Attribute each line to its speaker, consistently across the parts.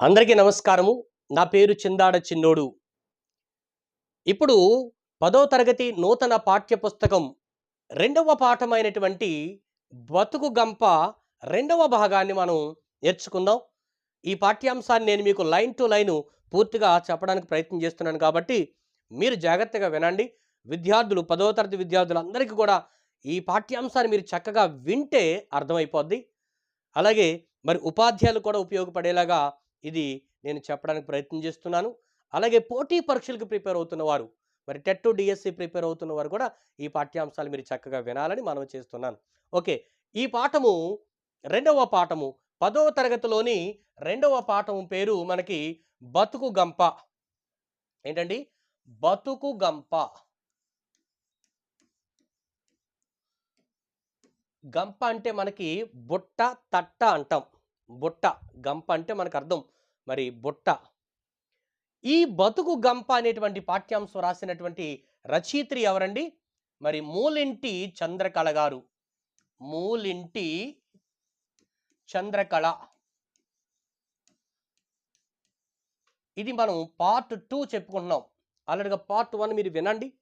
Speaker 1: అందరికీ నమస్కారము. నా పేరు చిందాడ చిన్నోడు. ఇప్పుడు పదో తరగతి నూతన పాఠ్యపుస్తకం రెండవ పాఠమైనటువంటి బతుకు గంప రెండవ భాగాన్ని మనం నేర్చుకుందాం. ఈ పాఠ్యాంశాన్ని నేను మీకు లైన్ టు లైన్ పూర్తిగా చెప్పడానికి ప్రయత్నం చేస్తున్నాను కాబట్టి మీరు జాగ్రత్తగా వినండి. విద్యార్థులు పదో తరగతి విద్యార్థులందరికీ కూడా ఈ పాఠ్యాంశాన్ని మీరు చక్కగా వింటే అర్థమైపోద్ది. అలాగే మరి ఉపాధ్యాయులు కూడా ఉపయోగపడేలాగా ఇది నేను చెప్పడానికి ప్రయత్నం చేస్తున్నాను. అలాగే పోటీ పరీక్షలకు ప్రిపేర్ అవుతున్న వారు మరి టెట్ డిఎస్సి ప్రిపేర్ అవుతున్న వారు కూడా ఈ పాఠ్యాంశాలు మీరు చక్కగా వినాలని మనం చేస్తున్నాను. ఓకే ఈ పాఠము రెండవ పాఠము పదవ తరగతిలోని రెండవ పాఠము పేరు మనకి బతుకు గంప. ఏంటండి? బతుకు గంప. గంప అంటే మనకి బుట్ట తట్ట అంటాం. బుట్ట గంప అంటే మనకు అర్థం. మరి బుట్ట. ఈ బతుకు గంప అనేటువంటి పాఠ్యాంశం రాసినటువంటి రచయిత్రి ఎవరండి? మరి మూలింటి చంద్రకళ గారు. మూలింటి చంద్రకళ. ఇది మనం పార్ట్ టూ చెప్పుకుంటున్నాం. ఆల్రెడీగా పార్ట్ వన్ మీరు వినండి.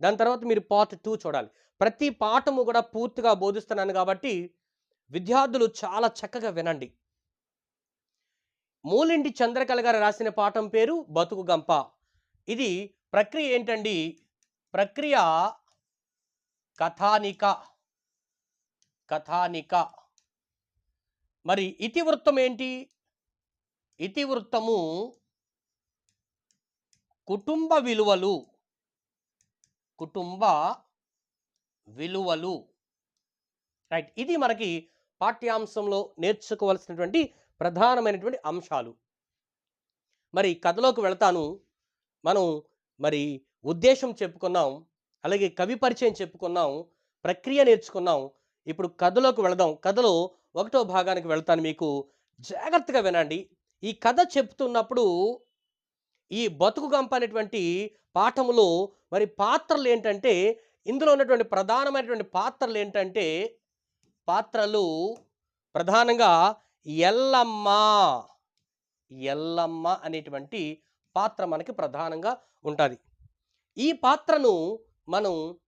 Speaker 1: దాని తర్వాత మీరు పార్ట్ టూ చూడాలి. ప్రతి పాఠము కూడా పూర్తిగా బోధిస్తున్నాను కాబట్టి విద్యార్థులు చాలా చక్కగా వినండి. మూలింటి చంద్రకళ గారు రాసిన పాఠం పేరు బతుకు గంప. ఇది ప్రక్రియ ఏంటండి? ప్రక్రియ కథానిక కథానిక. మరి ఇతివృత్తం ఏంటి? ఇతివృత్తము కుటుంబ విలువలు కుటుంబ విలువలు. రైట్ ఇది మనకి పాఠ్యాంశంలో నేర్చుకోవాల్సినటువంటి ప్రధానమైనటువంటి అంశాలు. మరి కథలోకి వెళతాను. మనం మరి ఉద్దేశం చెప్పుకున్నాం అలాగే కవి పరిచయం చెప్పుకున్నాం ప్రక్రియ నేర్చుకున్నాం. ఇప్పుడు కథలోకి వెళదాం. కథలో ఒకటో భాగానికి వెళ్తాను మీకు. జాగ్రత్తగా వినండి. ఈ కథ చెప్తున్నప్పుడు ఈ బతుకు గంప అనేటువంటి పాఠములో మరి పాత్రలు ఏంటంటే ఇందులో ఉన్నటువంటి ప్రధానమైనటువంటి పాత్రలు ఏంటంటే పాత్రలు ప్రధానంగా ఎల్లమ్మ ఎల్లమ్మ అనేటువంటి పాత్ర మనకి ప్రధానంగా ఉంటుంది. ఈ పాత్రను మనం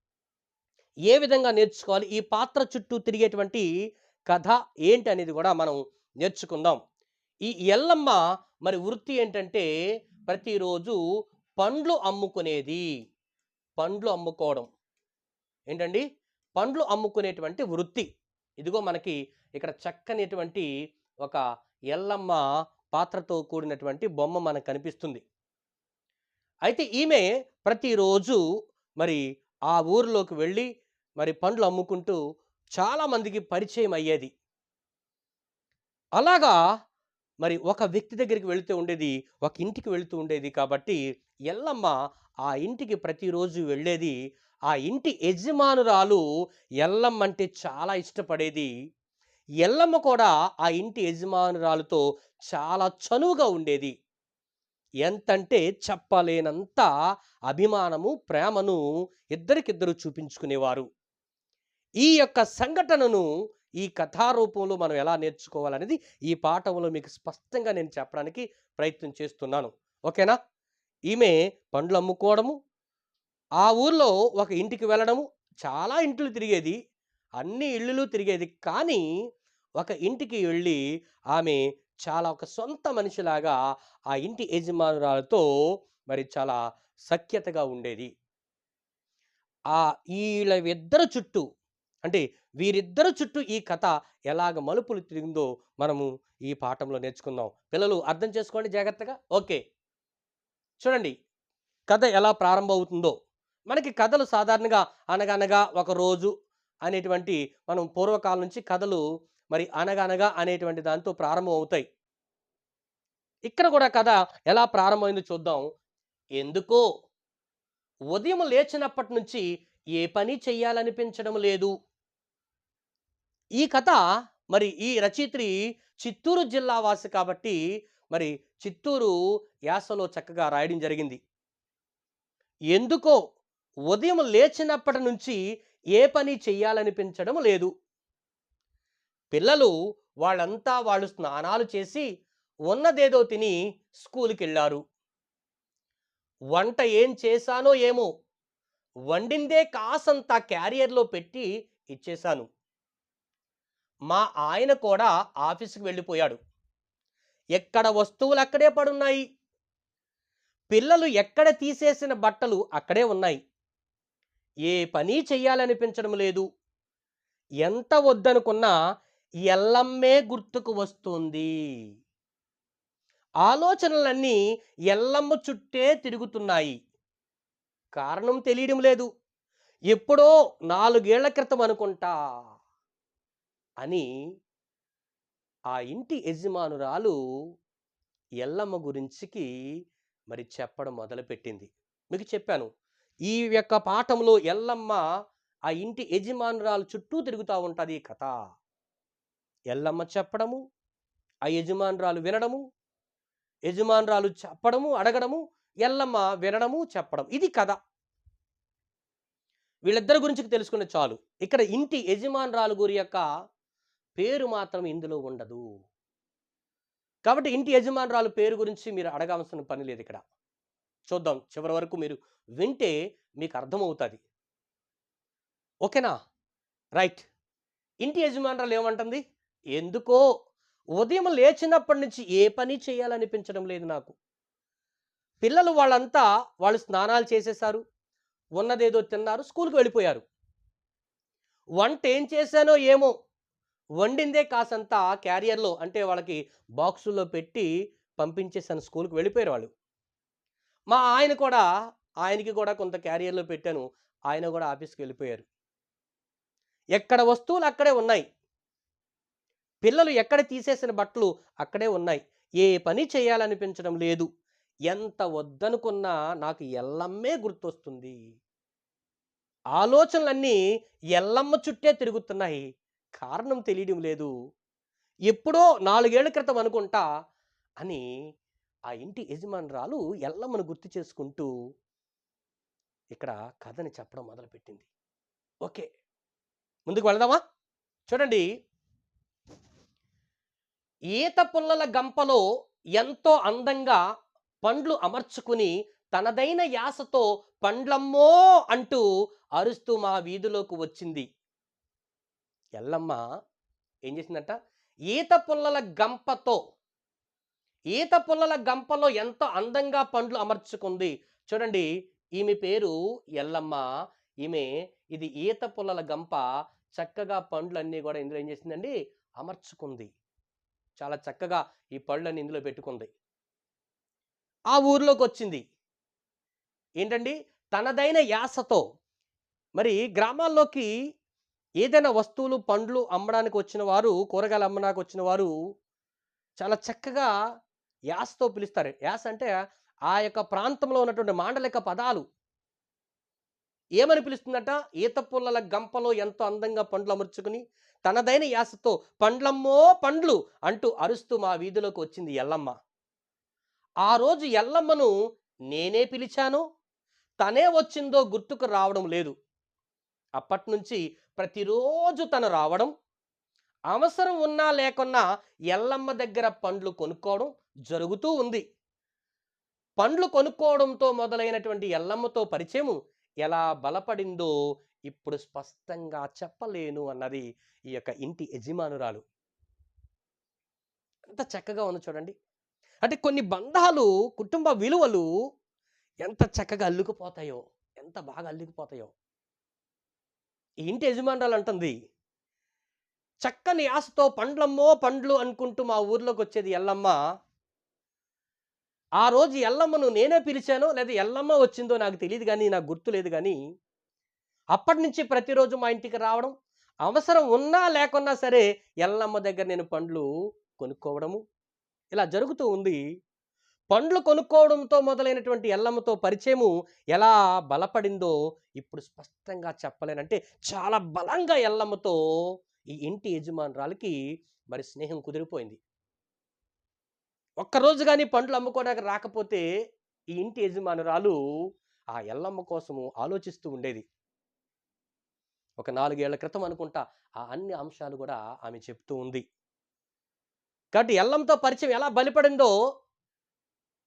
Speaker 1: ఏ విధంగా నేర్చుకోవాలి? ఈ పాత్ర చుట్టూ తిరిగేటువంటి కథ ఏంటి అనేది కూడా మనం నేర్చుకుందాం. ఈ ఎల్లమ్మ మరి వృత్తి ఏంటంటే ప్రతిరోజు పండ్లు అమ్ముకునేది. పండ్లు అమ్ముకోవడం. ఏంటండి? పండ్లు అమ్ముకునేటువంటి వృత్తి. ఇదిగో మనకి ఇక్కడ చక్కనిటువంటి ఒక ఎల్లమ్మ పాత్రతో కూడినటువంటి బొమ్మ మనకు కనిపిస్తుంది. అయితే ఈమె ప్రతిరోజు మరి ఆ ఊరిలోకి వెళ్ళి మరి పండ్లు అమ్ముకుంటూ చాలామందికి పరిచయం అయ్యేది. అలాగా మరి ఒక వ్యక్తి దగ్గరికి వెళుతూ ఉండేది ఒక ఇంటికి వెళుతూ ఉండేది కాబట్టి ఎల్లమ్మ ఆ ఇంటికి ప్రతిరోజు వెళ్ళేది. ఆ ఇంటి యజమానురాలు ఎల్లమ్మ అంటే చాలా ఇష్టపడేది. ఎల్లమ్మ కూడా ఆ ఇంటి యజమానురాలతో చాలా చనువుగా ఉండేది. ఎంతంటే చెప్పలేనంత అభిమానము ప్రేమను ఇద్దరికిద్దరు చూపించుకునేవారు. ఈ యొక్క సంఘటనను ఈ కథారూపంలో మనం ఎలా నేర్చుకోవాలనేది ఈ పాఠంలో మీకు స్పష్టంగా నేను చెప్పడానికి ప్రయత్నం చేస్తున్నాను. ఓకేనా? ఈమె పండ్లు అమ్ముకోవడము ఆ ఊర్లో ఒక ఇంటికి వెళ్ళడము చాలా ఇంట్లు తిరిగేది. అన్ని ఇళ్ళు తిరిగేది. కానీ ఒక ఇంటికి వెళ్ళి ఆమె చాలా ఒక సొంత మనిషిలాగా ఆ ఇంటి యజమానురాలతో మరి చాలా సఖ్యతగా ఉండేది. ఆ వీళ్ళ ఇద్దరు చుట్టూ అంటే వీరిద్దరు చుట్టూ ఈ కథ ఎలాగ మలుపులు తిరిగిందో మనము ఈ పాఠంలో నేర్చుకుందాం. పిల్లలు అర్థం చేసుకోండి జాగ్రత్తగా. ఓకే. చూడండి కథ ఎలా ప్రారంభమవుతుందో. మనకి కథలు సాధారణంగా అనగనగా ఒక రోజు అనేటువంటి మనం పూర్వకాలం నుంచి కథలు మరి అనగనగా అనేటువంటి దాంతో ప్రారంభం అవుతాయి. ఇక్కడ కూడా కథ ఎలా ప్రారంభమైందో చూద్దాం. ఎందుకో ఉదయం లేచినప్పటి నుంచి ఏ పని చెయ్యాలనిపించడం లేదు. ఈ కథ మరి ఈ రచయిత్రి చిత్తూరు జిల్లా వాసి కాబట్టి మరి చిత్తూరు యాసలో చక్కగా రాయడం జరిగింది. ఎందుకో ఉదయం లేచినప్పటి నుంచి ఏ పని చెయ్యాలనిపించడం లేదు. పిల్లలు వాళ్ళంతా వాళ్ళు స్నానాలు చేసి ఉన్నదేదో తిని స్కూల్కి వెళ్ళారు వంట ఏం చేశానో ఏమో వండిందే కాసంత క్యారియర్లో పెట్టి ఇచ్చేశాను. మా ఆయన కూడా ఆఫీస్కి వెళ్ళిపోయాడు. ఎక్కడ వస్తువులు అక్కడే పడున్నాయి. పిల్లలు ఎక్కడ తీసేసిన బట్టలు అక్కడే ఉన్నాయి. ఏ పని చెయ్యాలనిపించడం లేదు. ఎంత వద్దనుకున్నా ఎల్లమ్మే గుర్తుకు వస్తుంది. ఆలోచనలన్నీ ఎల్లమ్మ చుట్టే తిరుగుతున్నాయి. కారణం తెలియడం లేదు. ఎప్పుడో నాలుగేళ్ళ క్రితం అనుకుంటా అని ఆ ఇంటి యజమానురాలు ఎల్లమ్మ గురించికి మరి చెప్పడం మొదలుపెట్టింది. మీకు చెప్పాను ఈ యొక్క పాఠంలో ఎల్లమ్మ ఆ ఇంటి యజమానురాలు చుట్టూ తిరుగుతూ ఉంటుంది ఈ కథ. ఎల్లమ్మ చెప్పడము ఆ యజమానురాలు వినడము యజమానురాలు చెప్పడము అడగడము ఎల్లమ్మ వినడము చెప్పడం. ఇది కథ. వీళ్ళిద్దరి గురించి తెలుసుకునే చాలు. ఇక్కడ ఇంటి యజమానురాలు గురి యొక్క పేరు మాత్రం ఇందులో ఉండదు. కాబట్టి ఇంటి యజమానురాలు పేరు గురించి మీరు అడగాల్సిన పని లేదు ఇక్కడ. చూద్దాం చివరి వరకు మీరు వింటే మీకు అర్థమవుతుంది. ఓకేనా? రైట్. ఇంటి యజమానురాలు ఏమంటుంది? ఎందుకో ఉదయం లేచినప్పటి నుంచి ఏ పని చేయాలనిపించడం లేదు నాకు. పిల్లలు వాళ్ళంతా వాళ్ళు స్నానాలు చేసేశారు ఉన్నదేదో తిన్నారు స్కూల్కి వెళ్ళిపోయారు. వంట ఏం చేశానో ఏమో వండిందే కాసంతా క్యారియర్లో అంటే వాళ్ళకి బాక్సుల్లో పెట్టి పంపించేసాను స్కూల్కి వెళ్ళిపోయారు వాళ్ళు మా ఆయన కూడా ఆయనకి కూడా కొంత క్యారియర్లో పెట్టాను. ఆయన కూడా ఆఫీస్కి వెళ్ళిపోయారు. ఎక్కడ వస్తువులు అక్కడే ఉన్నాయి. పిల్లలు ఎక్కడ తీసేసిన బట్టలు అక్కడే ఉన్నాయి. ఏ పని చేయాలనిపించడం లేదు. ఎంత వద్దనుకున్నా నాకు ఎల్లమ్మే గుర్తొస్తుంది. ఆలోచనలన్నీ ఎల్లమ్మ చుట్టే తిరుగుతున్నాయి. కారణం తెలియడం లేదు. ఎప్పుడో నాలుగేళ్ళ క్రితం అనుకుంటా అని ఆ ఇంటి యజమానురాలు ఎల్లమ్మను గుర్తు చేసుకుంటూ ఇక్కడ కథని చెప్పడం మొదలుపెట్టింది. ఓకే. ముందుకు వెళదామా? చూడండి. ఈత పుల్లల గంపలో ఎంతో అందంగా పండ్లు అమర్చుకుని తనదైన యాసతో పండ్లమ్మో అంటూ అరుస్తూ మా వీధిలోకి వచ్చింది. ఎల్లమ్మ ఏం చేసిందంట? ఈత పుల్లల గంపతో ఈత పుల్లల గంపలో ఎంతో అందంగా పండ్లు అమర్చుకుంది. చూడండి ఈమె పేరు ఎల్లమ్మ. ఈమె ఇది ఈత పుల్లల గంప. చక్కగా పండ్లన్నీ కూడా ఇందులో ఏం చేసిందండి? అమర్చుకుంది. చాలా చక్కగా ఈ పళ్ళని ఇందులో పెట్టుకుంది. ఆ ఊర్లోకి వచ్చింది ఏంటండి? తనదైన యాసతో. మరి గ్రామాల్లోకి ఏదైనా వస్తువులు పండ్లు అమ్మడానికి వచ్చిన వారు కూరగాయలు అమ్మడానికి వచ్చిన వారు చాలా చక్కగా యాసతో పిలుస్తారు. యాస్ అంటే ఆ యొక్క ప్రాంతంలో ఉన్నటువంటి మాండలిక పదాలు. ఏమని పిలుస్తుందట? ఈత పుల్లల గంపలో ఎంతో అందంగా పండ్లు అమర్చుకుని తనదైన యాసతో పండ్లమ్మో పండ్లు అంటూ అరుస్తూ మా వీధిలోకి వచ్చింది ఎల్లమ్మ. ఆ రోజు ఎల్లమ్మను నేనే పిలిచాను. తనే వచ్చిందో గుర్తుకు రావడం లేదు. అప్పటి నుంచి ప్రతిరోజు తను రావడం అవసరం ఉన్నా లేకున్నా ఎల్లమ్మ దగ్గర పండ్లు కొనుక్కోవడం జరుగుతూ ఉంది. పండ్లు కొనుక్కోవడంతో మొదలైనటువంటి ఎల్లమ్మతో పరిచయం ఎలా బలపడిందో ఇప్పుడు స్పష్టంగా చెప్పలేను అన్నది ఈ యొక్క ఇంటి యజమానురాలు. ఎంత చక్కగా ఉంది చూడండి. అంటే కొన్ని బంధాలు కుటుంబ విలువలు ఎంత చక్కగా అల్లుకుపోతాయో ఎంత బాగా అల్లుకుపోతాయో ఈ ఇంటి యజమానురాలు అంటుంది. చక్కని ఆశతో పండ్లమ్మో పండ్లు అనుకుంటూ మా ఊర్లోకి వచ్చేది ఎల్లమ్మ. ఆ రోజు ఎల్లమ్మను నేనే పిలిచానో లేదా ఎల్లమ్మ వచ్చిందో నాకు తెలియదు కానీ నాకు గుర్తు లేదు కానీ అప్పటి నుంచి ప్రతిరోజు మా ఇంటికి రావడం అవసరం ఉన్నా లేకున్నా సరే ఎల్లమ్మ దగ్గర నేను పండ్లు కొనుక్కోవడము ఇలా జరుగుతూ ఉంది. పండ్లు కొనుక్కోవడంతో మొదలైనటువంటి ఎల్లమ్మతో పరిచయము ఎలా బలపడిందో ఇప్పుడు స్పష్టంగా చెప్పలేనంటే చాలా బలంగా ఎల్లమ్మతో ఈ ఇంటి యజమానురాలకి మరి స్నేహం కుదిరిపోయింది. ఒక్కరోజు కానీ పండ్లు అమ్ముకోవడానికి రాకపోతే ఈ ఇంటి యజమానురాలు ఆ ఎల్లమ్మ కోసము ఆలోచిస్తూ ఉండేది. ఒక నాలుగేళ్ళ క్రితం అనుకుంటా ఆ అన్ని అంశాలు కూడా ఆమె చెప్తూ ఉంది. కాబట్టి ఎల్లంతో పరిచయం ఎలా బలిపడిందో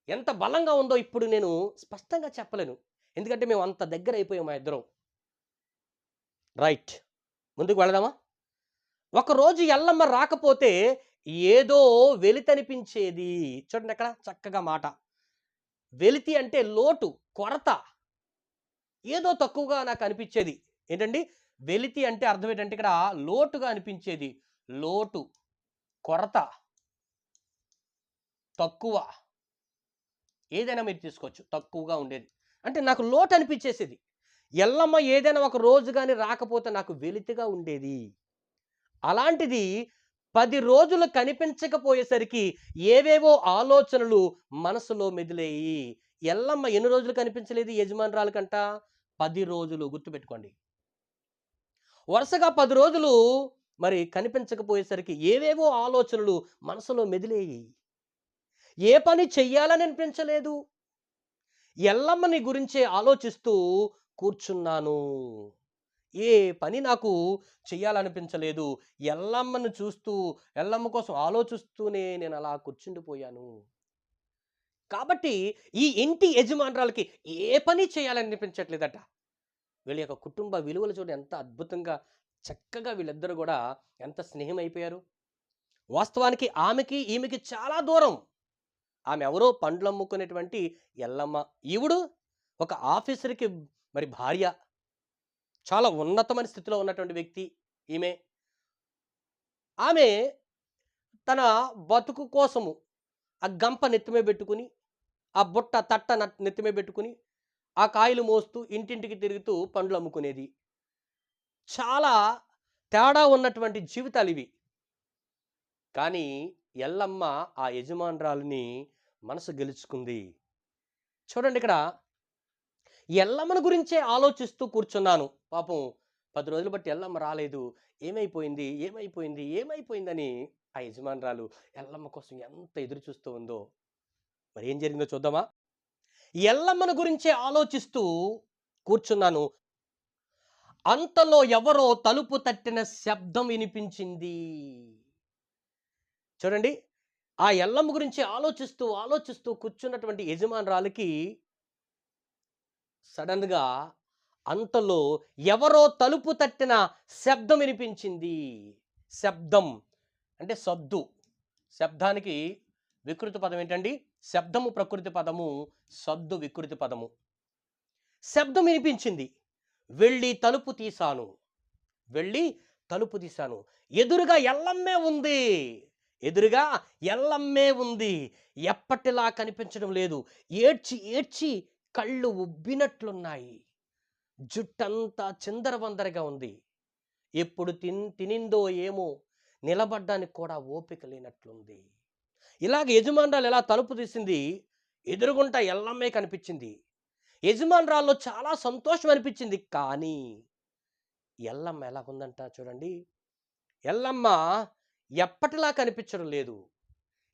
Speaker 1: ఎంత బలంగా ఉందో ఇప్పుడు నేను స్పష్టంగా చెప్పలేను. ఎందుకంటే మేము అంత దగ్గర అయిపోయాం మా ఇద్దరం. రైట్. ముందుకు వెళదామా? ఒకరోజు ఎల్లమ్మ రాకపోతే ఏదో వెలితనిపించేది. చూడండి అక్కడ చక్కగా మాట. వెలితి అంటే లోటు కొరత. ఏదో తక్కువగా నాకు అనిపించేది. ఏంటండి? వెలితి అంటే అర్థం ఏంటంటే ఇక్కడ లోటుగా అనిపించేది. లోటు కొరత తక్కువ. ఏదైనా మీరు తీసుకోవచ్చు. తక్కువగా ఉండేది. అంటే నాకు లోటు అనిపించేసేది. ఎల్లమ్మ ఏదైనా ఒక రోజు కానీ రాకపోతే నాకు వెలితిగా ఉండేది. అలాంటిది పది రోజులు కనిపించకపోయేసరికి ఏవేవో ఆలోచనలు మనసులో మెదిలేయి. ఎల్లమ్మ ఎన్ని రోజులు కనిపించలేదు యజమానురాలు కంట పది రోజులు గుర్తుపెట్టుకోండి. వరుసగా పది రోజులు మరి కనిపించకపోయేసరికి ఏవేవో ఆలోచనలు మనసులో మెదిలేయి. ఏ పని చెయ్యాలని అనిపించలేదు. ఎల్లమ్మని గురించే ఆలోచిస్తూ కూర్చున్నాను. ఏ పని నాకు చెయ్యాలనిపించలేదు. ఎల్లమ్మను చూస్తూ ఎల్లమ్మ కోసం ఆలోచిస్తూనే నేను అలా కూర్చుండిపోయాను. కాబట్టి ఈ ఇంటి యజమానురాలకి ఏ పని చేయాలనిపించట్లేదట వీళ్ళ యొక్క కుటుంబ విలువలు చూడ ఎంత అద్భుతంగా చక్కగా వీళ్ళిద్దరూ కూడా ఎంత స్నేహం అయిపోయారు వాస్తవానికి ఆమెకి ఈమెకి చాలా దూరం. ఆమె ఎవరో పండ్లు అమ్ముకునేటువంటి ఎల్లమ్మ. ఈవిడు ఒక ఆఫీసర్కి మరి భార్య. చాలా ఉన్నతమైన స్థితిలో ఉన్నటువంటి వ్యక్తి ఈమె. ఆమె తన బతుకు కోసము ఆ గంప నెత్తిమే పెట్టుకుని ఆ బుట్ట తట్ట నెత్తిమే పెట్టుకుని ఆ కాయలు మోస్తూ ఇంటింటికి తిరుగుతూ పండ్లు అమ్ముకునేది. చాలా తేడా ఉన్నటువంటి జీవితాలు ఇవి. కానీ ఎల్లమ్మ ఆ యజమానురాలిని మనసు గెలుచుకుంది. చూడండి ఇక్కడ ఎల్లమ్మను గురించే ఆలోచిస్తూ కూర్చున్నాను. పాపం పది రోజులు బట్టి ఎల్లమ్మ రాలేదు. ఏమైపోయింది? ఏమైపోయింది? ఏమైపోయిందని ఆ యజమానురాలు ఎల్లమ్మ కోసం ఎంత ఎదురు చూస్తూ ఉందో మరి ఏం జరిగిందో చూద్దామా? ఎల్లమ్మను గురించే ఆలోచిస్తూ కూర్చున్నాను. అంతలో ఎవరో తలుపు తట్టిన శబ్దం వినిపించింది. చూడండి ఆ ఎల్లమ్మ గురించి ఆలోచిస్తూ ఆలోచిస్తూ కూర్చున్నటువంటి యజమానురాలకి సడన్గా అంతలో ఎవరో తలుపు తట్టిన శబ్దం వినిపించింది. శబ్దం అంటే సద్దు. శబ్దానికి వికృతి పదం ఏంటండి? శబ్దము ప్రకృతి పదము సద్దు వికృతి పదము. శబ్దం వినిపించింది. వెళ్ళి తలుపు తీశాను. వెళ్ళి తలుపు తీశాను. ఎదురుగా ఎల్లమ్మే ఉంది. ఎదురుగా ఎల్లమ్మే ఉంది. ఎప్పటిలా కనిపించడం లేదు. ఏడ్చి ఏడ్చి కళ్ళు ఉబ్బినట్లున్నాయి. జుట్టంతా చిందరవందరగా ఉంది. ఎప్పుడు తిన్ తినిందో ఏమో నిలబడ్డానికి కూడా ఓపిక లేనట్లుంది. ఇలాగ యజమానురాలు ఎలా తలుపు తీసింది? ఎదురుగుంట ఎల్లమ్మే కనిపించింది. యజమానురాల్లో చాలా సంతోషం అనిపించింది. కానీ ఎల్లమ్మ ఎలా ఉందంట చూడండి. ఎల్లమ్మ ఎప్పటిలా కనిపించడం లేదు.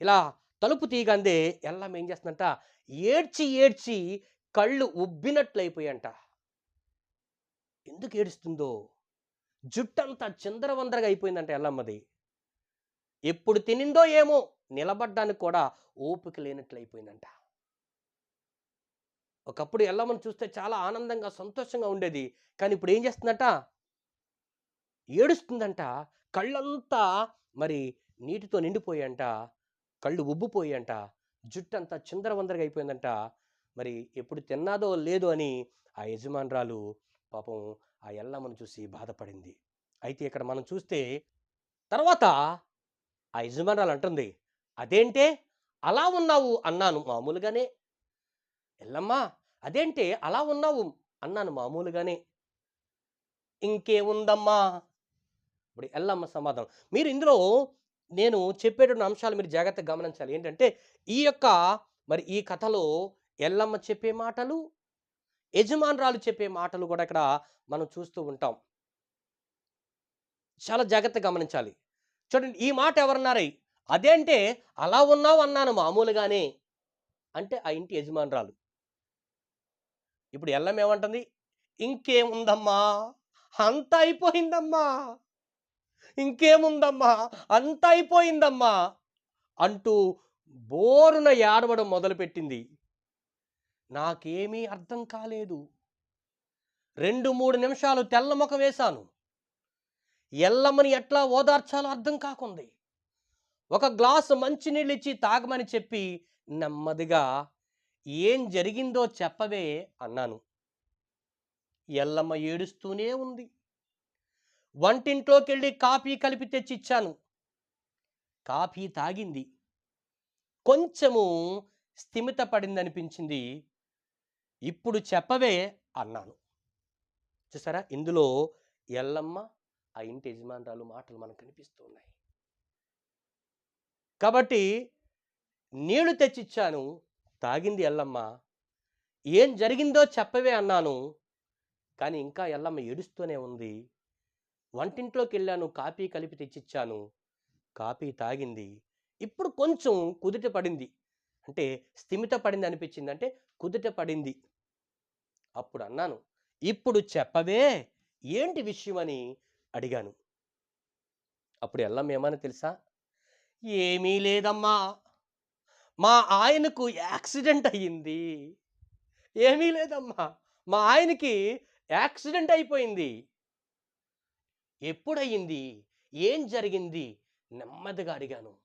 Speaker 1: ఇలా తలుపు తీయగందే ఎల్లమ్మ ఏం చేస్తుందంట? ఏడ్చి ఏడ్చి కళ్ళు ఉబ్బినట్లయిపోయంట. ఎందుకు ఏడుస్తుందో? జుట్టంతా చిందరవందరగా అయిపోయిందంట ఎల్లమ్మది ఎప్పుడు తినిందో ఏమో నిలబడ్డానికి కూడా ఓపిక లేనట్లయిపోయిందంట. ఒకప్పుడు ఎల్లమ్మను చూస్తే చాలా ఆనందంగా సంతోషంగా ఉండేది. కానీ ఇప్పుడు ఏం చేస్తుందట? ఏడుస్తుందంట. కళ్ళంతా మరి నీటితో నిండిపోయాంట. కళ్ళు ఉబ్బిపోయాంట. జుట్టంతా చిందరవందరగా అయిపోయిందంట. మరి ఎప్పుడు తిన్నాదో లేదో అని ఆ యజమానురాలు పాపం ఆ ఎల్లమ్మను చూసి బాధపడింది. అయితే ఇక్కడ మనం చూస్తే తర్వాత ఆ యజమానురాలు అంటుంది అదేంటే అలా ఉన్నావు అన్నాను మామూలుగానే. ఎల్లమ్మా అదేంటే అలా ఉన్నావు అన్నాను మామూలుగానే. ఇంకేముందమ్మా? ఇప్పుడు ఎల్లమ్మ సమాధానం. మీరు ఇందులో నేను చెప్పేటువంటి అంశాలు మీరు జాగ్రత్తగా గమనించాలి. ఏంటంటే ఈ యొక్క మరి ఈ కథలో ఎల్లమ్మ చెప్పే మాటలు యజమానురాలు చెప్పే మాటలు కూడా ఇక్కడ మనం చూస్తూ ఉంటాం. చాలా జాగ్రత్త గమనించాలి. చూడండి ఈ మాట ఎవరన్నారై? అదేంటే అలా ఉన్నావు అన్నాను మామూలుగానే. అంటే ఆ ఇంటి యజమానురాలు. ఇప్పుడు ఎల్లం ఏమంటుంది? ఇంకేముందమ్మా? అంత అయిపోయిందమ్మా. ఇంకేముందమ్మా? అంత అయిపోయిందమ్మా అంటూ బోరున ఏడవడం మొదలుపెట్టింది. నాకేమీ అర్థం కాలేదు. రెండు మూడు నిమిషాలు తెల్ల వేశాను. ఎల్లమ్మని ఎట్లా ఓదార్చాలో అర్థం కాకుంది. ఒక గ్లాసు మంచినీళ్ళు ఇచ్చి తాగమని చెప్పి నెమ్మదిగా ఏం జరిగిందో చెప్పవే అన్నాను. ఎల్లమ్మ ఏడుస్తూనే ఉంది. వంటింట్లోకి వెళ్ళి కాఫీ కలిపి తెచ్చిచ్చాను. కాఫీ తాగింది. కొంచెము స్థిమితపడిందనిపించింది. ఇప్పుడు చెప్పవే అన్నాను. చూసారా? ఇందులో ఎల్లమ్మ ఆ ఇంటి యజమానురాలు మాటలు మనకు కనిపిస్తూ ఉన్నాయి. కాబట్టి నీళ్ళు తెచ్చిచ్చాను తాగింది ఎల్లమ్మ. ఏం జరిగిందో చెప్పవే అన్నాను. కానీ ఇంకా ఎల్లమ్మ ఏడుస్తూనే ఉంది. వంటింట్లోకి వెళ్ళాను కాపీ కలిపి తెచ్చిచ్చాను. కాపీ తాగింది. ఇప్పుడు కొంచెం కుదుట పడింది. అంటే స్థిమిత పడింది అనిపించింది. అంటే కుదుట పడింది. అప్పుడు అన్నాను ఇప్పుడు చెప్పవే ఏంటి విషయం అని అడిగాను. అప్పుడు ఎల్లమ్మ ఏమని తెలుసా? ఏమీ లేదమ్మా. మా ఆయనకు యాక్సిడెంట్ అయ్యింది. ఏమీ లేదమ్మా. మా ఆయనకి యాక్సిడెంట్ అయిపోయింది. ఎప్పుడయ్యింది? ఏం జరిగింది? నెమ్మదిగా అడిగాను.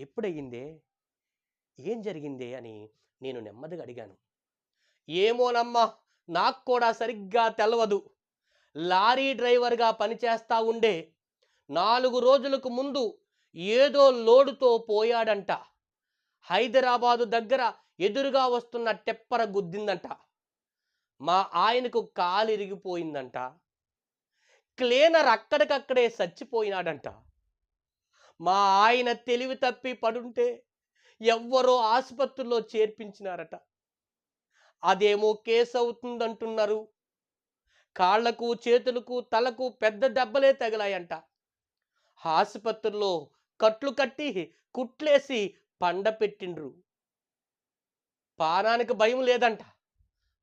Speaker 1: ఎప్పుడయ్యిందే? ఏం జరిగిందే అని నేను నెమ్మదిగా అడిగాను. ఏమోనమ్మా నాకు కూడా సరిగ్గా తెలవదు. లారీ డ్రైవర్గా పనిచేస్తా ఉండే నాలుగు రోజులకు ముందు ఏదో లోడుతో పోయాడంట. హైదరాబాదు దగ్గర ఎదురుగా వస్తున్న టెప్పర గుద్దిందంట. మా ఆయనకు కాలు ఇరిగిపోయిందంట క్లీనర్ అక్కడికక్కడే చచ్చిపోయినాడంట మా ఆయన తెలివి తప్పి పడుంటే ఎవ్వరో ఆసుపత్రిలో చేర్పించినారట. అదేమో కేసు అవుతుందంటున్నారు కాళ్ళకు చేతులకు తలకు పెద్ద దెబ్బలే తగిలాయంట. ఆసుపత్రిలో కట్లు కట్టి కుట్లేసి పండ పెట్టిండ్రు. పానానికి భయం లేదంట.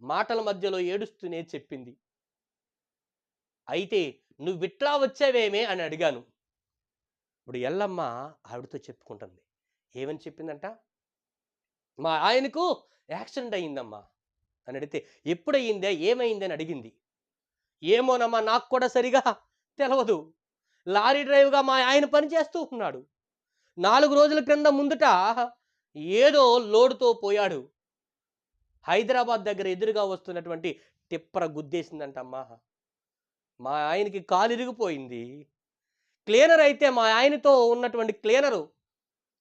Speaker 1: మాటల మధ్యలో ఏడుస్తూనే చెప్పింది. అయితే నువ్విట్లా వచ్చావేమే అని అడిగాను. ఇప్పుడు ఎల్లమ్మ ఆవిడతో చెప్పుకుంటుంది. ఏమని చెప్పిందంట? మా ఆయనకు యాక్సిడెంట్ అయ్యిందమ్మా. అని అడిగితే ఎప్పుడయ్యిందే ఏమైంది? అని అడిగింది. ఏమోనమ్మా నాకు కూడా సరిగా తెలవదు. లారీ డ్రైవ్గా మా ఆయన పనిచేస్తూ ఉన్నాడు. నాలుగు రోజుల క్రింద ముందుట ఏదో లోడుతో పోయాడు. హైదరాబాద్ దగ్గర ఎదురుగా వస్తున్నటువంటి టిప్పర గుద్దేసిందంటమ్మా. మా ఆయనకి కాలు ఇరిగిపోయింది. క్లీనర్ అయితే మా ఆయనతో ఉన్నటువంటి క్లీనరు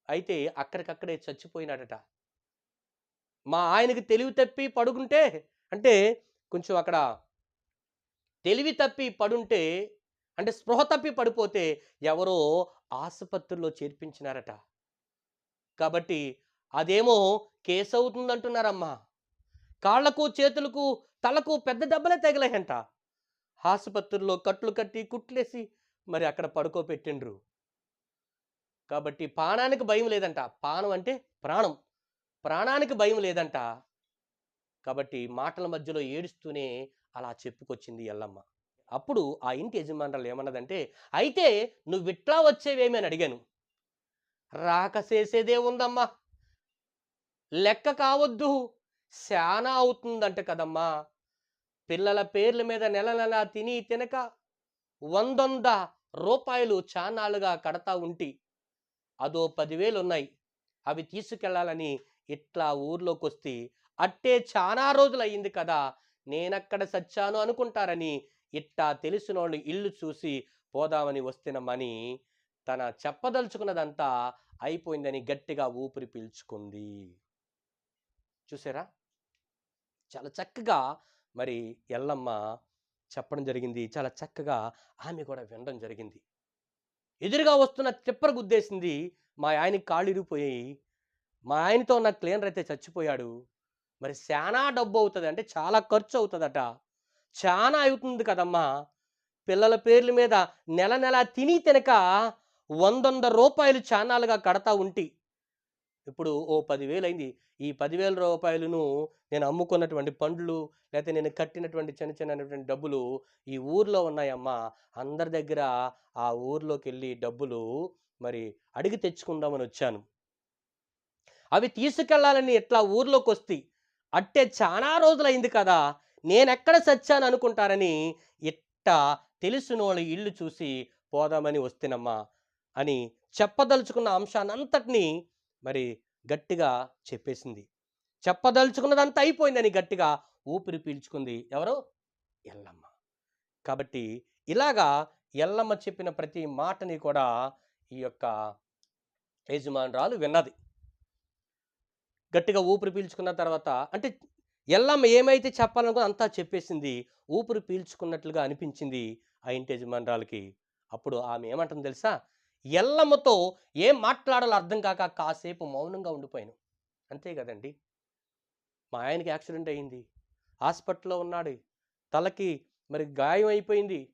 Speaker 1: అయితే అక్కడికక్కడే చచ్చిపోయినాడట. మా ఆయనకి తెలివి తప్పి పడుకుంటే అంటే కొంచెం అక్కడ తెలివి తప్పి పడుంటే అంటే స్పృహ తప్పి పడిపోతే ఎవరో ఆసుపత్రిలో చేర్పించినారట. కాబట్టి అదేమో కేసు అవుతుందంటున్నారమ్మా కాళ్ళకు చేతులకు తలకు పెద్ద దెబ్బలే తగిలాయంట. ఆసుపత్రిలో కట్లు కట్టి కుట్లేసి మరి అక్కడ పడుకోబెట్టిండ్రు. కాబట్టి పానానికి భయం లేదంట. పానం అంటే ప్రాణం. ప్రాణానికి భయం లేదంట. కాబట్టి మాటల మధ్యలో ఏడుస్తూనే అలా చెప్పుకొచ్చింది ఎల్లమ్మ. అప్పుడు ఆ ఇంటి యజమానురాలు ఏమన్నదంటే అయితే నువ్వు ఇట్లా వచ్చేవేమి? అని అడిగాను. రాక చేసేదే ఉందమ్మా. లెక్క కావద్దు. శానా అవుతుందంట కదమ్మా. పిల్లల పేర్ల మీద నెల నెల తిని తినక వందొంద రూపాయలు చానాలుగా కడతా ఉంటి. అదో పదివేలు ఉన్నాయి అవి తీసుకెళ్ళాలని ఇట్లా ఊర్లోకి వస్తే అట్టే చాలా రోజులు కదా! నేనక్కడ సచ్చాను అనుకుంటారని ఇట్టా తెలిసినోళ్ళు ఇల్లు చూసి పోదామని వస్తున్నామని తన చెప్పదలుచుకున్నదంతా అయిపోయిందని గట్టిగా ఊపిరి పీల్చుకుంది. చూసారా? చాలా చక్కగా మరి ఎల్లమ్మ చెప్పడం జరిగింది. చాలా చక్కగా ఆమె కూడా వినడం జరిగింది. ఎదురుగా వస్తున్న తిప్పర గుద్దేసింది మా ఆయనకి కాళ్ళు ఇరిగిపోయాయి. మా ఆయనతో ఉన్న క్లీనర్ అయితే చచ్చిపోయాడు. మరి చాలా డబ్బు అవుతుంది అంటే చాలా ఖర్చు అవుతుందట. చాలా అవుతుంది కదమ్మా. పిల్లల పేర్ల మీద నెల నెల తిని తినక వందొంద రూపాయలు చానాలుగా కడతా ఉంటి. ఇప్పుడు ఓ పదివేలు అయింది. ఈ పదివేల రూపాయలను నేను అమ్ముకున్నటువంటి పండ్లు లేకపోతే నేను కట్టినటువంటి చిన్న చిన్నటువంటి డబ్బులు ఈ ఊర్లో ఉన్నాయమ్మా. అందరి దగ్గర ఆ ఊర్లోకి వెళ్ళి డబ్బులు మరి అడిగి తెచ్చుకుందామని వచ్చాను. అవి తీసుకెళ్ళాలని ఇట్లా వస్తాయి అట్టే చాలా రోజులైంది కదా నేనెక్కడ సచ్చాను అనుకుంటారని ఇట్ట తెలిసినోళ్ళ ఇల్లు చూసి పోదామని వస్తేనమ్మా అని చెప్పదలుచుకున్న అంశాన్నంతటినీ మరి గట్టిగా చెప్పేసింది. చెప్పదలుచుకున్నదంతా అయిపోయిందని గట్టిగా ఊపిరి పీల్చుకుంది ఎవరు? ఎల్లమ్మ. కాబట్టి ఇలాగా ఎల్లమ్మ చెప్పిన ప్రతి మాటని కూడా ఈ యొక్క యజమానురాలు విన్నది. గట్టిగా ఊపిరి పీల్చుకున్న తర్వాత అంటే ఎల్లమ్మ ఏమైతే చెప్పాలనుకో అంతా చెప్పేసింది. ఊపిరి పీల్చుకున్నట్లుగా అనిపించింది ఆ ఇంటి యజమానురాలకి. అప్పుడు ఆమె ఏమంటుంది తెలుసా? ఎల్లమ్మతో ఏం మాట్లాడాలో అర్థం కాక కాసేపు మౌనంగా ఉండిపోయాను. అంతే కదండి. మా ఆయనకి యాక్సిడెంట్ అయింది. హాస్పిటల్లో ఉన్నాడు. తలకి మరి గాయం అయిపోయింది.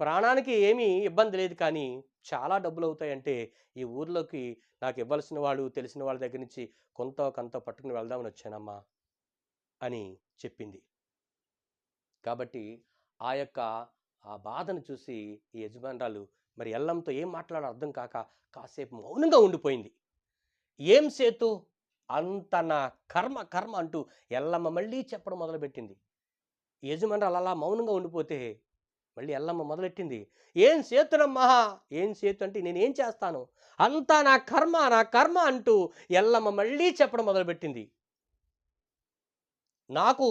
Speaker 1: ప్రాణానికి ఏమీ ఇబ్బంది లేదు కానీ చాలా డబ్బులు అవుతాయంటే ఈ ఊర్లోకి నాకు ఇవ్వాల్సిన వాళ్ళు తెలిసిన వాళ్ళ దగ్గర నుంచి కొంత కొంత పట్టుకుని వెళ్దామని వచ్చానమ్మా అని చెప్పింది. కాబట్టి ఆ యొక్క ఆ బాధను చూసి ఈ యజమానురాలు మరి ఎల్లంతో ఏం మాట్లాడో అర్థం కాక కాసేపు మౌనంగా ఉండిపోయింది. ఏం సేతు? అంత నా కర్మ కర్మ అంటూ ఎల్లమ్మ మళ్ళీ చెప్పడం మొదలుపెట్టింది. యజమానురాలు అలా మౌనంగా ఉండిపోతే మళ్ళీ ఎల్లమ్మ మొదలెట్టింది? ఏం సేతునమ్మా ఏం సేతు అంటే నేనేం చేస్తాను? అంతా నా కర్మ నా కర్మ అంటూ ఎల్లమ్మ మళ్ళీ చెప్పడం మొదలుపెట్టింది. నాకు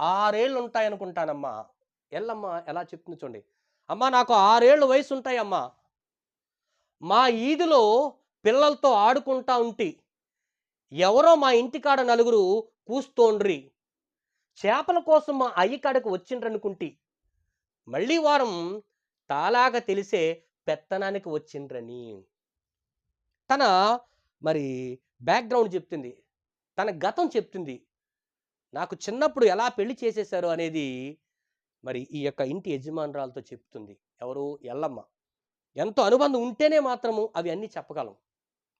Speaker 1: ఆరేళ్ళు ఉంటాయనుకుంటానమ్మా ఎల్లమ్మ ఎలా చెప్తుంది చూడండి. అమ్మా నాకు ఆరేళ్ళు వయసు ఉంటాయమ్మా మా ఈదిలో పిల్లలతో ఆడుకుంటా ఉంటి. ఎవరో మా ఇంటికాడ నలుగురు కూస్తోండ్రి. చేపల కోసం మా అయ్యి కాడకు వచ్చిండ్రనుకుంటి. మళ్ళీ వారం తాలాగా తెలిసే పెత్తనానికి వచ్చిండ్రని. తన మరి బ్యాక్గ్రౌండ్ చెప్తుంది. తన గతం చెప్తుంది. నాకు చిన్నప్పుడు ఎలా పెళ్ళి చేసేశారు అనేది మరి ఈ యొక్క ఇంటి యజమానురాలతో చెప్తుంది. ఎవరు ఎల్లమ్మ. ఎంతో అనుబంధం ఉంటేనే మాత్రము అవి అన్నీ చెప్పగలం.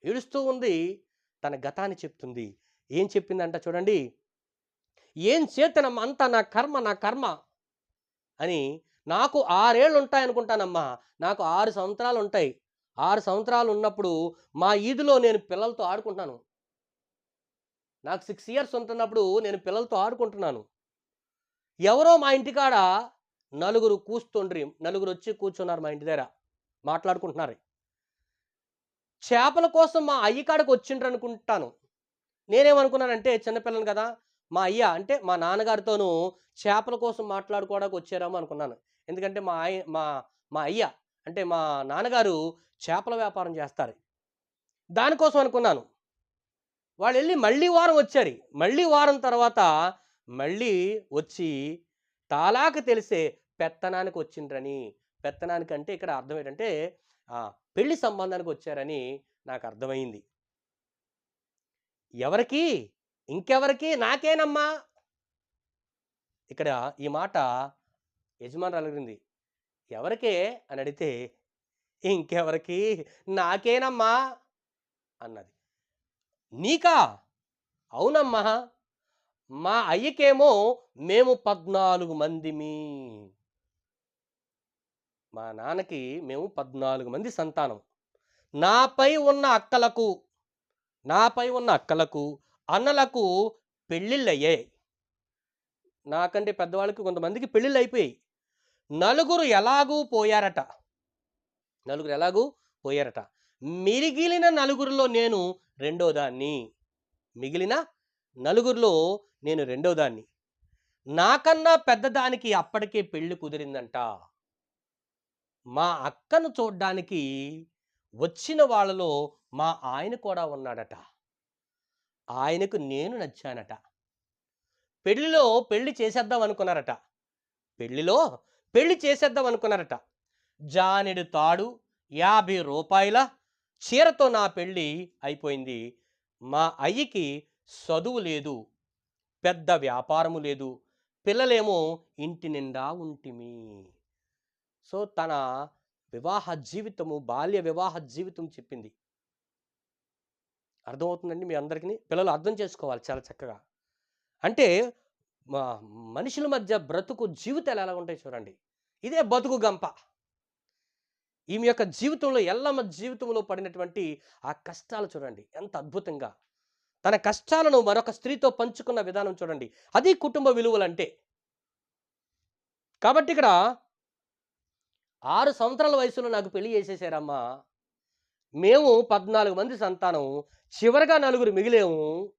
Speaker 1: ఏడుస్తూ ఉంది. తన గతాన్ని చెప్తుంది. ఏం చెప్పిందంట చూడండి. ఏం చేతనం అంతా నా కర్మ నా కర్మ అని నాకు ఆరేళ్ళు ఉంటాయనుకుంటానమ్మా నాకు ఆరు సంవత్సరాలు ఉంటాయి ఆరు సంవత్సరాలు ఉన్నప్పుడు మా ఈదిలో నేను పిల్లలతో ఆడుకుంటాను నాకు సిక్స్ ఇయర్స్ ఉంటున్నప్పుడు నేను పిల్లలతో ఆడుకుంటున్నాను. ఎవరో మా ఇంటికాడ నలుగురు కూస్తుండ్రి నలుగురు వచ్చి కూర్చున్నారు మా ఇంటి దగ్గర మాట్లాడుకుంటున్నారు. చేపల కోసం మా అయ్య కాడకు వచ్చిండ్రు అనుకుంటాను నేనేమనుకున్నానంటే చిన్నపిల్లని కదా మా అయ్య అంటే మా నాన్నగారితోనూ చేపల కోసం మాట్లాడుకోవడానికి వచ్చారేమో అనుకున్నాను. ఎందుకంటే మా అయ్య మా మా అయ్య అంటే మా నాన్నగారు చేపల వ్యాపారం చేస్తారు. దానికోసం అనుకున్నాను. వాళ్ళు వెళ్ళి మళ్ళీ వారం వచ్చారు. మళ్ళీ వారం తర్వాత మళ్ళీ వచ్చి తాలాకు తెలిసే పెత్తనానికి వచ్చిండ్రని పెత్తనానికి అంటే ఇక్కడ అర్థం ఏంటంటే ఆ, పెళ్ళి సంబంధానికి వచ్చారని నాకు అర్థమైంది. ఎవరికి? ఇంకెవరికి? నాకేనమ్మా! ఇక్కడ ఈ మాట యజమాని అలగరింది ఎవరికే? అని అడిగితే ఇంకెవరికి? నాకేనమ్మా? అన్నది. నీకా? అవునమ్మా. మా అయ్యకేమో మేము పద్నాలుగు మందిమి మా నాన్నకి మేము పద్నాలుగు మంది సంతానం. నాపై ఉన్న అక్కలకు నాపై ఉన్న అక్కలకు అన్నలకు పెళ్ళిళ్ళు అయ్యాయి నాకంటే పెద్దవాళ్ళకి కొంతమందికి పెళ్ళిళ్ళు అయిపోయాయి నలుగురు ఎలాగూ పోయారట. నలుగురు ఎలాగూ పోయారట. మిగిలిన నలుగురిలో నేను రెండోదాన్ని. మిగిలిన నలుగురిలో నేను రెండోదాన్ని. నాకన్నా పెద్దదానికి అప్పటికే పెళ్ళి కుదిరిందంట. మా అక్కను చూడ్డానికి వచ్చిన వాళ్ళలో మా ఆయన కూడా ఉన్నాడట. ఆయనకు నేను నచ్చానట. పెళ్ళిలో పెళ్ళి చేసేద్దాం అనుకున్నారట. పెళ్ళిలో పెళ్ళి చేసేద్దాం అనుకున్నారట. జానెడు తాడు యాభై రూపాయల చీరతో నా పెళ్ళి అయిపోయింది. మా అయ్యకి చదువు లేదు పెద్ద వ్యాపారము లేదు పిల్లలేమో ఇంటి నిండా ఉంటిమి. సో తన వివాహ జీవితము బాల్య వివాహ జీవితం చెప్పింది. అర్థమవుతుందండి మీ అందరికీ? పిల్లలు అర్థం చేసుకోవాలి చాలా చక్కగా. అంటే మనుషుల మధ్య బ్రతుకు జీవితాలు ఎలా ఉంటాయి చూడండి. ఇదే బతుకు గంప. ఈమె యొక్క జీవితంలో ఎల్లమ్మ జీవితంలో పడినటువంటి ఆ కష్టాలు చూడండి ఎంత అద్భుతంగా. తన కష్టాలను మరొక స్త్రీతో పంచుకున్న విధానం చూడండి. అది కుటుంబ విలువలంటే. కాబట్టి ఇక్కడ ఆరు సంవత్సరాల వయసులో నాకు పెళ్ళి చేసేసారమ్మా. మేము పద్నాలుగు మంది సంతానం. చివరిగా నలుగురు మిగిలేము.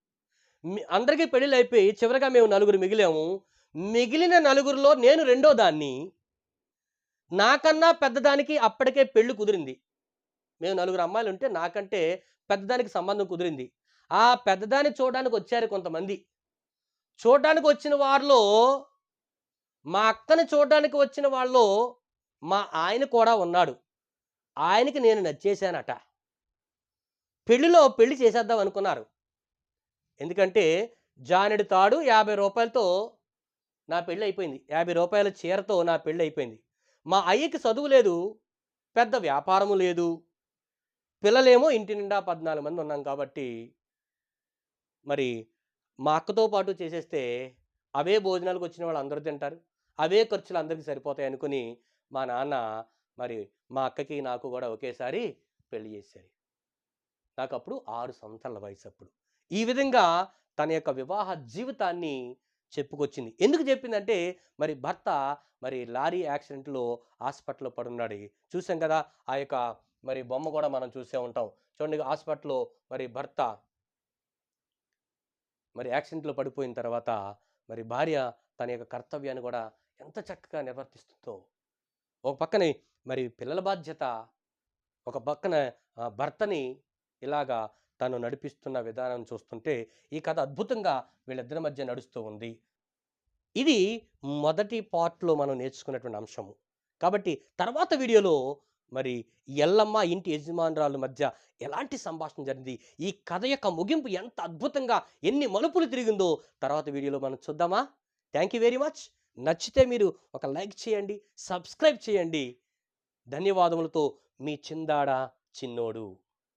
Speaker 1: అందరికీ పెళ్ళిళ్ళు అయిపోయి చివరగా మేము నలుగురు మిగిలాము. మిగిలిన నలుగురిలో నేను రెండో దాన్ని. నాకన్నా పెద్దదానికి అప్పటికే పెళ్ళి కుదిరింది. మేము నలుగురు అమ్మాయిలు ఉంటే నాకంటే పెద్దదానికి సంబంధం కుదిరింది. ఆ పెద్దదాన్ని చూడడానికి వచ్చారు కొంతమంది. చూడడానికి వచ్చిన వారిలో మా అక్కని చూడడానికి వచ్చిన వాళ్ళు మా ఆయన కూడా ఉన్నాడు. ఆయనకి నేను నచ్చేశానట. పెళ్ళిలో పెళ్ళి చేసేద్దాం అనుకున్నారు. ఎందుకంటే జానెడు తాడు యాభై రూపాయలతో నా పెళ్ళి అయిపోయింది. యాభై రూపాయల చీరతో నా పెళ్ళి అయిపోయింది. మా అయ్యకి చదువు లేదు పెద్ద వ్యాపారము లేదు. పిల్లలేమో ఇంటి నిండా పద్నాలుగు మంది ఉన్నాం కాబట్టి మరి మా అక్కతో పాటు చేసేస్తే అవే భోజనాలకు వచ్చిన వాళ్ళు అందరూ తింటారు. అవే ఖర్చులు అందరికీ సరిపోతాయి అనుకుని మా నాన్న మరి మా అక్కకి నాకు కూడా ఒకేసారి పెళ్ళి చేశారు. నాకు అప్పుడు ఆరు సంవత్సరాల వయసు అప్పుడు ఈ విధంగా తన యొక్క వివాహ జీవితాన్ని చెప్పుకొచ్చింది. ఎందుకు చెప్పిందంటే మరి భర్త మరి లారీ యాక్సిడెంట్లో హాస్పిటల్లో పడున్నాడు. చూసాం కదా ఆ యొక్క మరి బొమ్మ కూడా మనం చూసే ఉంటాం. చూడండి హాస్పిటల్లో మరి భర్త మరి యాక్సిడెంట్లో పడిపోయిన తర్వాత మరి భార్య తన యొక్క కర్తవ్యాన్ని కూడా ఎంత చక్కగా నిర్వర్తిస్తుందో. ఒక పక్కనే మరి పిల్లల బాధ్యత ఒక పక్కన భర్తని ఇలాగా తను నడిపిస్తున్న విధానం చూస్తుంటే ఈ కథ అద్భుతంగా వీళ్ళిద్దరి మధ్య నడుస్తూ ఉంది. ఇది మొదటి పార్ట్లో మనం నేర్చుకున్నటువంటి అంశము. కాబట్టి తర్వాత వీడియోలో మరి ఎల్లమ్మ ఇంటి యజమానురాలు మధ్య ఎలాంటి సంభాషణ జరిగింది ఈ కథ యొక్క ముగింపు ఎంత అద్భుతంగా ఎన్ని మలుపులు తిరిగిందో తర్వాత వీడియోలో మనం చూద్దామా? థ్యాంక్ యూ వెరీ మచ్ నచ్చితే మీరు ఒక లైక్ చేయండి సబ్స్క్రైబ్ చేయండి. ధన్యవాదములతో మీ చిందాడ చిన్నోడు.